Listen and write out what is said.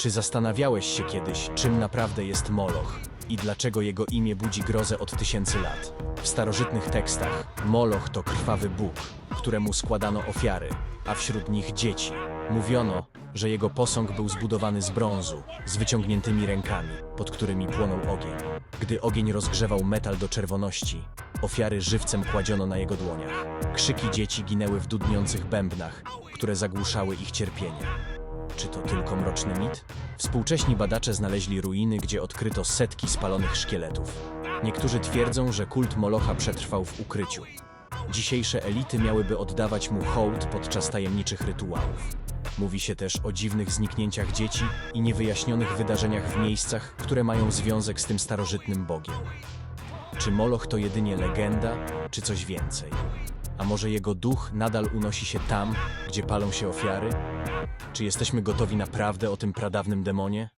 Czy zastanawiałeś się kiedyś, czym naprawdę jest Moloch i dlaczego jego imię budzi grozę od tysięcy lat? W starożytnych tekstach Moloch to krwawy Bóg, któremu składano ofiary, a wśród nich dzieci. Mówiono, że jego posąg był zbudowany z brązu, z wyciągniętymi rękami, pod którymi płonął ogień. Gdy ogień rozgrzewał metal do czerwoności, ofiary żywcem kładziono na jego dłoniach. Krzyki dzieci ginęły w dudniących bębnach, które zagłuszały ich cierpienie. Czy to tylko mroczny mit? Współcześni badacze znaleźli ruiny, gdzie odkryto setki spalonych szkieletów. Niektórzy twierdzą, że kult Molocha przetrwał w ukryciu. Dzisiejsze elity miałyby oddawać mu hołd podczas tajemniczych rytuałów. Mówi się też o dziwnych zniknięciach dzieci i niewyjaśnionych wydarzeniach w miejscach, które mają związek z tym starożytnym bogiem. Czy Moloch to jedynie legenda, czy coś więcej? A może jego duch nadal unosi się tam, gdzie palą się ofiary? Czy jesteśmy gotowi naprawdę o tym pradawnym demonie?